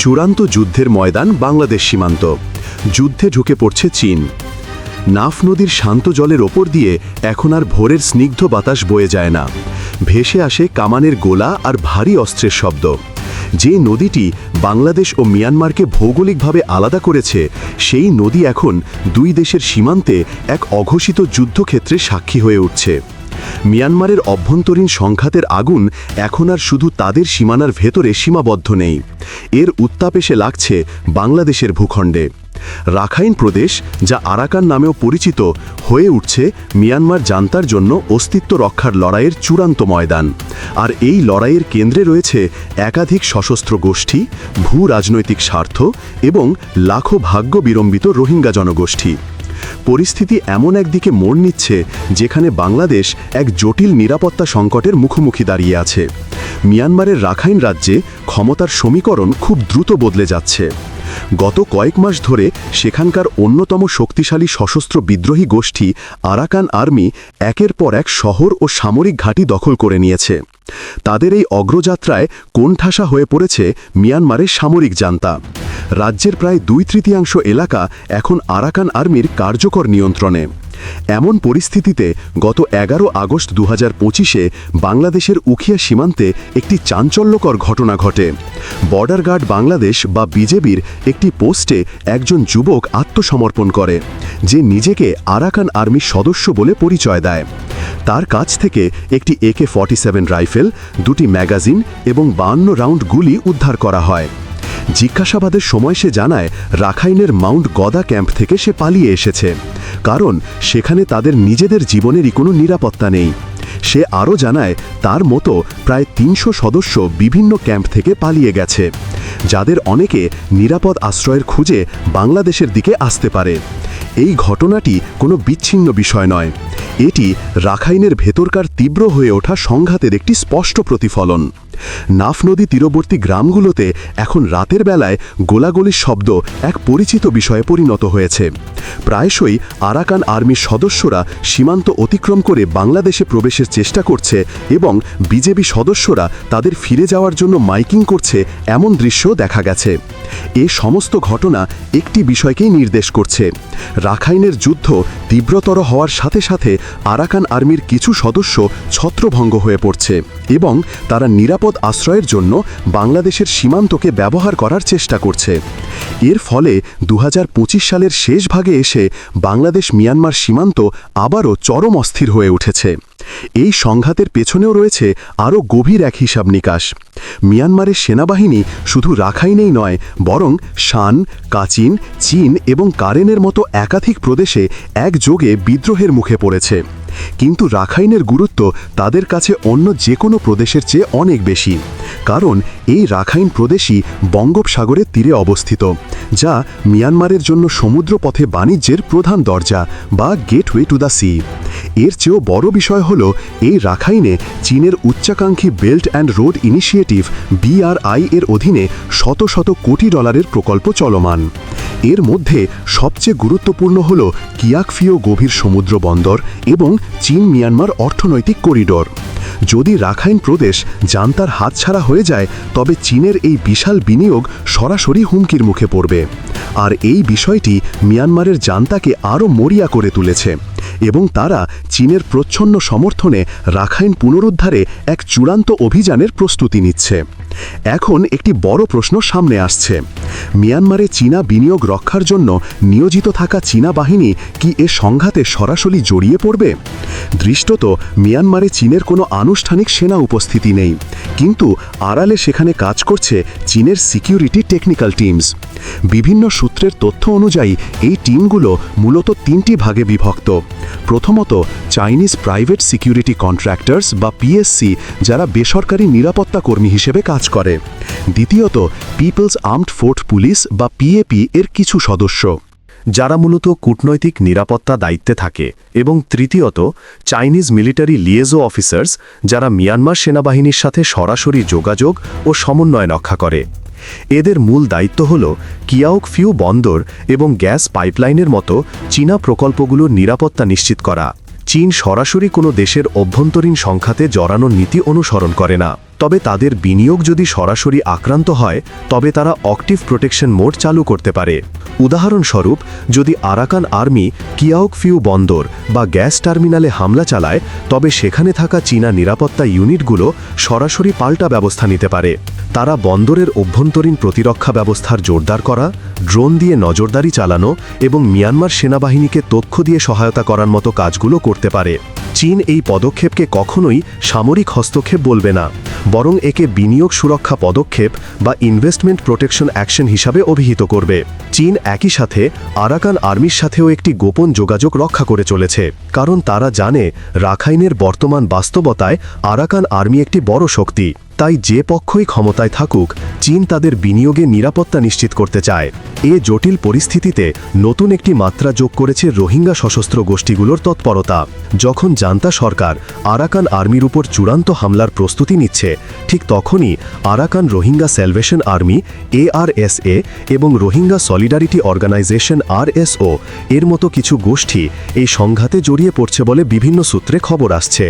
চূড়ান্ত যুদ্ধের ময়দান বাংলাদেশ সীমান্ত। যুদ্ধে ঢুকে পড়ছে চীন। নাফ নদীর শান্ত জলের ওপর দিয়ে এখন আর ভোরের স্নিগ্ধ বাতাস বয়ে যায় না। ভেসে আসে কামানের গোলা আর ভারী অস্ত্রের শব্দ। যে নদীটি বাংলাদেশ ও মিয়ানমারকে ভৌগোলিকভাবে আলাদা করেছে, সেই নদী এখন দুই দেশের সীমান্তে এক অঘোষিত যুদ্ধক্ষেত্রে সাক্ষী হয়ে উঠছে। মিয়ানমারের অভ্যন্তরীণ সংঘাতের আগুন এখন আর শুধু তাদের সীমানার ভেতরে সীমাবদ্ধ নেই। এর উত্তাপ এসে লাগছে বাংলাদেশের ভূখণ্ডে। রাখাইন প্রদেশ, যা আরাকান নামেও পরিচিত, হয়ে উঠছে মিয়ানমার জান্তার জন্য অস্তিত্ব রক্ষার লড়াইয়ের চূড়ান্ত ময়দান। আর এই লড়াইয়ের কেন্দ্রে রয়েছে একাধিক সশস্ত্র গোষ্ঠী ভূ রাজনৈতিক স্বার্থ এবং লাখো ভাগ্য বিড়ম্বিত রোহিঙ্গা জনগোষ্ঠী। পরিস্থিতি এমন একদিকে মোড় নিচ্ছে যেখানে বাংলাদেশ এক জটিল নিরাপত্তা সংকটের মুখোমুখি দাঁড়িয়ে আছে। মিয়ানমারের রাখাইন রাজ্যে ক্ষমতার সমীকরণ খুব দ্রুত বদলে যাচ্ছে। গত কয়েক মাস ধরে সেখানকার অন্যতম শক্তিশালী সশস্ত্র বিদ্রোহী গোষ্ঠী আরাকান আর্মি একের পর এক শহর ও সামরিক ঘাঁটি দখল করে নিয়েছে। তাদের এই অগ্রযাত্রায় কোণঠাসা হয়ে পড়েছে মিয়ানমারের সামরিক জান্তা। রাজ্যের প্রায় দুই তৃতীয়াংশ এলাকা এখন আরাকান আর্মির কার্যকর নিয়ন্ত্রণে। এমন পরিস্থিতিতে গত এগারো আগস্ট দু হাজার পঁচিশে বাংলাদেশের উখিয়া সীমান্তে একটি চাঞ্চল্যকর ঘটনা ঘটে। বর্ডার গার্ড বাংলাদেশ বা বিজেপির একটি পোস্টে একজন যুবক আত্মসমর্পণ করে, যে নিজেকে আরাকান আর্মির সদস্য বলে পরিচয় দেয়। তার কাছ থেকে একটি একে ফর্টি সেভেন রাইফেল, দুটি ম্যাগাজিন এবং বান্ন রাউন্ড গুলি উদ্ধার করা হয়। জিজ্ঞাসাবাদের সময় সে জানায়, রাখাইনের মাউন্ট গদা ক্যাম্প থেকে সে পালিয়ে এসেছে। কারণ সেখানে তাদের নিজেদের জীবনেরই কোনো নিরাপত্তা নেই। সে আরও জানায়, তার মতো প্রায় তিনশো সদস্য বিভিন্ন ক্যাম্প থেকে পালিয়ে গেছে, যাদের অনেকে নিরাপদ আশ্রয়ের খুঁজে বাংলাদেশের দিকে আসতে পারে। এই ঘটনাটি কোনো বিচ্ছিন্ন বিষয় নয়। এটি রাখাইনের ভেতরকার তীব্র হয়ে ওঠা সংঘাতের একটি স্পষ্ট প্রতিফলন। নাফ নদী তীরবর্তী গ্রামগুলোতে এখন রাতের বেলায় গোলাগুলির শব্দ এক পরিচিত বিষয়ে পরিণত হয়েছে। প্রায়শই আরাকান আর্মির সদস্যরা সীমান্ত অতিক্রম করে বাংলাদেশে প্রবেশের চেষ্টা করছে এবং বিজেপি সদস্যরা তাদের ফিরে যাওয়ার জন্য মাইকিং করছে এমন দৃশ্য দেখা গেছে। এ সমস্ত ঘটনা একটি বিষয়কেই নির্দেশ করছে। রাখাইনের যুদ্ধ তীব্রতর হওয়ার সাথে সাথে আরাকান আর্মির কিছু সদস্য ছত্রভঙ্গ হয়ে পড়ছে এবং তারা নিরাপদ আশ্রয়ের জন্য বাংলাদেশের সীমান্তকে ব্যবহার করার চেষ্টা করছে। এর ফলে দু হাজার পঁচিশ সালের শেষ ভাগে এসে বাংলাদেশ মিয়ানমার সীমান্ত আবারও চরম অস্থির হয়ে উঠেছে। এই সংঘাতের পেছনেও রয়েছে আরও গভীর এক হিসাব নিকাশ। মিয়ানমারের সেনাবাহিনী শুধু রাখাইনেই নয়, বরং শান, কাচিন, চীন এবং কারেনের মতো একাধিক প্রদেশে একযোগে বিদ্রোহের মুখে পড়েছে। কিন্তু রাখাইনের গুরুত্ব তাদের কাছে অন্য যে কোনো প্রদেশের চেয়ে অনেক বেশি, কারণ এই রাখাইন প্রদেশই বঙ্গোপসাগরের তীরে অবস্থিত, যা মিয়ানমারের জন্য সমুদ্রপথে বাণিজ্যের প্রধান দরজা বা গেটওয়ে টু দ্য সি। এর চেয়েও বড় বিষয় হল এই রাখাইনে চীনের উচ্চাকাঙ্ক্ষী belt and road initiative BRI এর অধীনে শত শত কোটি ডলারের প্রকল্প চলমান। এর মধ্যে সবচেয়ে গুরুত্বপূর্ণ হল কিয়াকফিও গভীর সমুদ্র বন্দর এবং চীন মিয়ানমার অর্থনৈতিক করিডোর। যদি রাখাইন প্রদেশ জান্তার হাতছাড়া হয়ে যায়, তবে চীনের এই বিশাল বিনিয়োগ সরাসরি হুমকির মুখে পড়বে। আর এই বিষয়টি মিয়ানমারের জান্তাকে আরও মরিয়া করে তুলেছে এবং তারা চীনের প্রচ্ছন্ন সমর্থনে রাখাইন পুনরুদ্ধারে এক চূড়ান্ত অভিযানের প্রস্তুতি নিচ্ছে। এখন একটি বড় প্রশ্ন সামনে আসছে। মিয়ানমারে চীনা বিনিয়োগ রক্ষার জন্য নিয়োজিত থাকা চীনা বাহিনী কি এ সংঘাতে সরাসরি জড়িয়ে পড়বে? দৃষ্টত, মিয়ানমারে চীনের কোনো আনুষ্ঠানিক সেনা উপস্থিতি নেই। কিন্তু আড়ালে সেখানে কাজ করছে চীনের সিকিউরিটি টেকনিক্যাল টিমস। বিভিন্ন সূত্রের তথ্য অনুযায়ী, এই টিমগুলো মূলত তিনটি ভাগে বিভক্ত। প্রথমত, চাইনিজ প্রাইভেট সিকিউরিটি কন্ট্রাক্টরস বা পিএসসি, যারা বেসরকারি নিরাপত্তা কর্মী হিসেবে কাজ করে। দ্বিতীয়ত পিপলস আর্মড ফোর্ট পুলিশ বা পিএপি এর কিছু সদস্য, যারা মূলত কূটনৈতিক নিরাপত্তা দায়িত্বে থাকে। এবং তৃতীয়ত চাইনিজ মিলিটারি লিয়েজো অফিসার্স যারা মিয়ানমার সেনাবাহিনীর সাথে সরাসরি যোগাযোগ ও সমন্বয় রক্ষা করে। এদের মূল দায়িত্ব হল কিয়াওক ফিউ বন্দর এবং গ্যাস পাইপলাইনের মতো চীনা প্রকল্পগুলোর নিরাপত্তা নিশ্চিত করা। চীন সরাসরি কোনো দেশের অভ্যন্তরীণ সংখ্যাতে জড়ানোর নীতি অনুসরণ করে না। তবে তাদের বিনিয়োগ যদি সরাসরি আক্রান্ত হয়, তবে তারা অক্টিভ প্রোটেকশন মোড চালু করতে পারে। উদাহরণস্বরূপ, যদি আরাকান আর্মি কিয়াওক ফিউ বন্দর বা গ্যাস টার্মিনালে হামলা চালায়, তবে সেখানে থাকা চীনা নিরাপত্তা ইউনিটগুলো সরাসরি পাল্টা ব্যবস্থা নিতে পারে। তারা বন্দরের অভ্যন্তরীণ প্রতিরক্ষা ব্যবস্থার জোরদার করা, ড্রোন দিয়ে নজরদারি চালানো এবং মিয়ানমার সেনাবাহিনীকে তথ্য দিয়ে সহায়তা করার মতো কাজগুলো করতে পারে। চীন এই পদক্ষেপকে কখনোই সামরিক হস্তক্ষেপ বলবে না, বরং একে বিনিয়োগ সুরক্ষা পদক্ষেপ বা ইনভেস্টমেন্ট প্রোটেকশন অ্যাকশন হিসাবে অভিহিত করবে। চীন একই সাথে আরাকান আর্মির সাথেও একটি গোপন যোগাযোগ রক্ষা করে চলেছে, কারণ তারা জানে রাখাইনের বর্তমান বাস্তবতায় আরাকান আর্মি একটি বড় শক্তি। তাই যে পক্ষই ক্ষমতায় থাকুক, চীন তাদের বিনিয়োগে নিরাপত্তা নিশ্চিত করতে চায়। এ জটিল পরিস্থিতিতে নতুন একটি মাত্রা যোগ করেছে রোহিঙ্গা সশস্ত্র গোষ্ঠীগুলোর তৎপরতা। যখন জান্তা সরকার আরাকান আর্মির উপর চূড়ান্ত হামলার প্রস্তুতি নিচ্ছে, ঠিক তখনই Arakan Rohingya Salvation Army ARSA এবং রোহিঙ্গা সলিডারিটি অর্গানাইজেশন আরএসও এর মতো কিছু গোষ্ঠী এই সংঘাতে জড়িয়ে পড়ছে বলে বিভিন্ন সূত্রে খবর আসছে।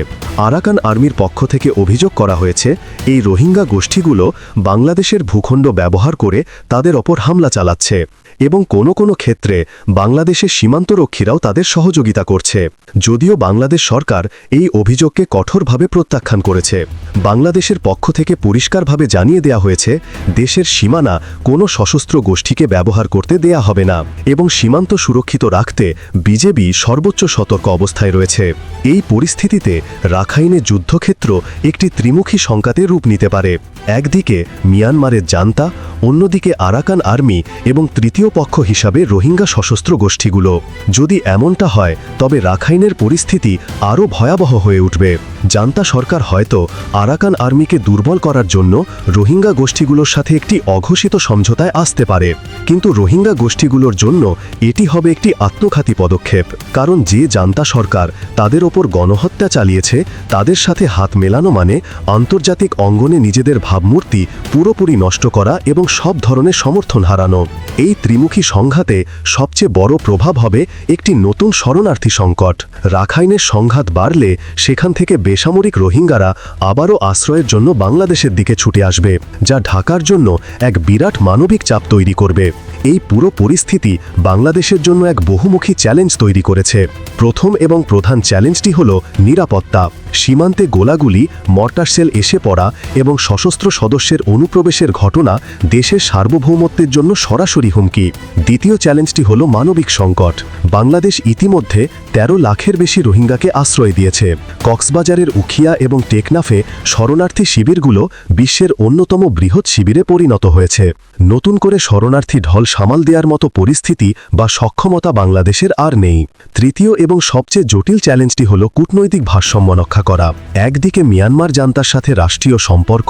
আরাকান আর্মির পক্ষ থেকে অভিযোগ করা হয়েছে, এই রোহিঙ্গা গোষ্ঠীগুলো বাংলাদেশের ভূখণ্ড ব্যবহার করে তাদের ওপর হামলা চালাচ্ছে এবং কোনো কোনো ক্ষেত্রে বাংলাদেশের সীমান্তরক্ষীরাও তাদের সহযোগিতা করছে। যদিও বাংলাদেশ সরকার এই অভিযোগকে কঠোরভাবে প্রত্যাখ্যান করেছে। বাংলাদেশের পক্ষ থেকে পরিষ্কারভাবে জানিয়ে দেয়া হয়েছে, দেশের সীমানা কোনো সশস্ত্র গোষ্ঠীকে ব্যবহার করতে দেয়া হবে না এবং সীমান্ত সুরক্ষিত রাখতে বিজেপি সর্বোচ্চ সতর্ক অবস্থায় রয়েছে। এই পরিস্থিতিতে রাখাইনে যুদ্ধক্ষেত্র একটি ত্রিমুখী সংকাতে রূপ নিতে পারে। একদিকে মিয়ানমারের জান্তা, অন্যদিকে আরাকান আর্মি এবং তৃতীয় পক্ষ হিসাবে রোহিঙ্গা সশস্ত্র গোষ্ঠীগুলো। যদি এমনটা হয়, তবে রাখাইনের পরিস্থিতি আরও ভয়াবহ হয়ে উঠবে। জান্তা সরকার হয়তো আরাকান আর্মিকে দুর্বল করার জন্য রোহিঙ্গা গোষ্ঠীগুলোর সাথে একটি অঘোষিত সমঝোতায় আসতে পারে। কিন্তু রোহিঙ্গা গোষ্ঠীগুলোর জন্য এটি হবে একটি আত্মঘাতী পদক্ষেপ। কারণ যে জান্তা সরকার তাদের ওপর গণহত্যা চালিয়েছে, তাদের সাথে হাত মেলানো মানে আন্তর্জাতিক অঙ্গনে নিজেদের ভাবমূর্তি পুরোপুরি নষ্ট করা এবং সব ধরনের সমর্থন হারানো। এই ত্রিমুখী সংঘাতে সবচেয়ে বড় প্রভাব হবে একটি নতুন শরণার্থী সংকট। রাখাইনের সংঘাত বাড়লে সেখান থেকে বেসামরিক রোহিঙ্গারা আবারও আশ্রয়ের জন্য বাংলাদেশের দিকে ছুটে আসবে, যা ঢাকার জন্য এক বিরাট মানবিক চাপ তৈরি করবে। এই পুরো পরিস্থিতি বাংলাদেশের জন্য এক বহুমুখী চ্যালেঞ্জ তৈরি করেছে। প্রথম এবং প্রধান চ্যালেঞ্জটি হল নিরাপত্তা। সীমান্তে গোলাগুলি, মর্টার সেল এসে পড়া এবং সশস্ত্র সদস্যের অনুপ্রবেশের ঘটনা দেশের সার্বভৌমত্বের জন্য সরাসরি হুমকি। দ্বিতীয় চ্যালেঞ্জটি হল মানবিক সংকট। বাংলাদেশ ইতিমধ্যে ১৩ লাখের বেশি রোহিঙ্গাকে আশ্রয় দিয়েছে। কক্সবাজারের উখিয়া এবং টেকনাফে শরণার্থী শিবিরগুলো বিশ্বের অন্যতম বৃহৎ শিবিরে পরিণত হয়েছে। নতুন করে শরণার্থী ঢল সামাল দেওয়ার মতো পরিস্থিতি বা সক্ষমতা বাংলাদেশের আর নেই। তৃতীয় এবং সবচেয়ে জটিল চ্যালেঞ্জটি হল কূটনৈতিক ভারসাম্য রক্ষা করা, একদিকে মিয়ানমার জান্তার সাথে রাষ্ট্রীয় সম্পর্ক,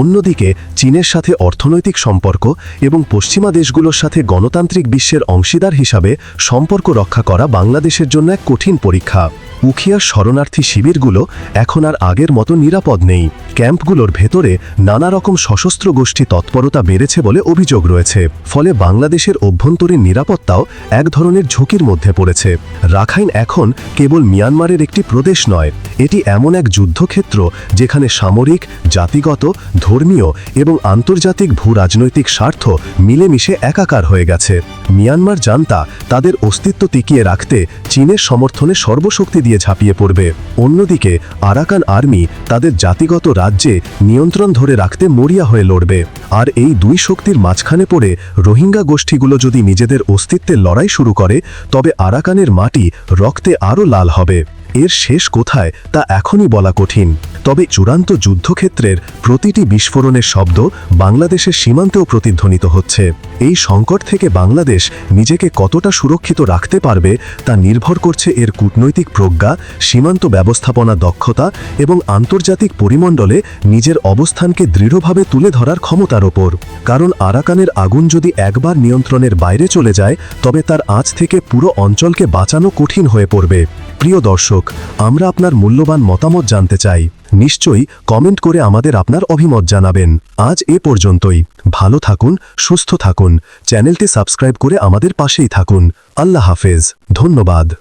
অন্যদিকে চীনের সাথে অর্থনৈতিক সম্পর্ক এবং পশ্চিমা দেশগুলোর সাথে গণতান্ত্রিক বিশ্বের অংশীদার হিসাবে সম্পর্ক রক্ষা করা বাংলাদেশের জন্য এক কঠিন পরীক্ষা। উখিয়ার শরণার্থী শিবিরগুলো এখন আর আগের মতো নিরাপদ নেই। ক্যাম্পগুলোর ভেতরে নানা রকম সশস্ত্র গোষ্ঠী তৎপরতা বেড়েছে বলে অভিযোগ রয়েছে। ফলে বাংলাদেশের অভ্যন্তরীণ নিরাপত্তাও এক ধরনের ঝুঁকির মধ্যে পড়েছে। রাখাইন এখন কেবল মিয়ানমারের একটি প্রদেশ নয় এটি এমন এক যুদ্ধক্ষেত্র যেখানে সামরিক, জাতিগত, ধর্মীয় এবং আন্তর্জাতিক ভূ রাজনৈতিক স্বার্থ মিলেমিশে একাকার হয়ে গেছে। মিয়ানমার জানতা তাদের অস্তিত্ব টিকিয়ে রাখতে চীনের সমর্থনে সর্বশক্তি দিয়ে ঝাঁপিয়ে পড়বে। অন্যদিকে, আরাকান আর্মি তাদের জাতিগত রাজ্যে নিয়ন্ত্রণ ধরে রাখতে মরিয়া হয়ে লড়বে। আর এই দুই শক্তির মাঝখানে পড়ে রোহিঙ্গা গোষ্ঠীগুলো যদি নিজেদের অস্তিত্বের লড়াই শুরু করে, তবে আরাকানের মাটি রক্তে আরও লাল হবে। এর শেষ কোথায় তা এখনই বলা কঠিন। তবে চূড়ান্ত যুদ্ধক্ষেত্রের প্রতিটি বিস্ফোরণের শব্দ বাংলাদেশের সীমান্তেও প্রতিধ্বনিত হচ্ছে। এই সংকট থেকে বাংলাদেশ নিজেকে কতটা সুরক্ষিত রাখতে পারবে তা নির্ভর করছে এর কূটনৈতিক প্রজ্ঞা, সীমান্ত ব্যবস্থাপনা দক্ষতা এবং আন্তর্জাতিক পরিমণ্ডলে নিজের অবস্থানকে দৃঢ়ভাবে তুলে ধরার ক্ষমতার ওপর। কারণ আরাকানের আগুন যদি একবার নিয়ন্ত্রণের বাইরে চলে যায়, তবে তার আঁচ থেকে পুরো অঞ্চলকে বাঁচানো কঠিন হয়ে পড়বে। প্রিয় দর্শক, আমরা আপনার মূল্যবান মতামত জানতে চাই। নিশ্চয়ই কমেন্ট করে আমাদের আপনার অভিমত জানাবেন। আজ এ পর্যন্তই। ভালো থাকুন, সুস্থ থাকুন। চ্যানেলটি সাবস্ক্রাইব করে আমাদের পাশেই থাকুন। আল্লাহ হাফেজ। ধন্যবাদ।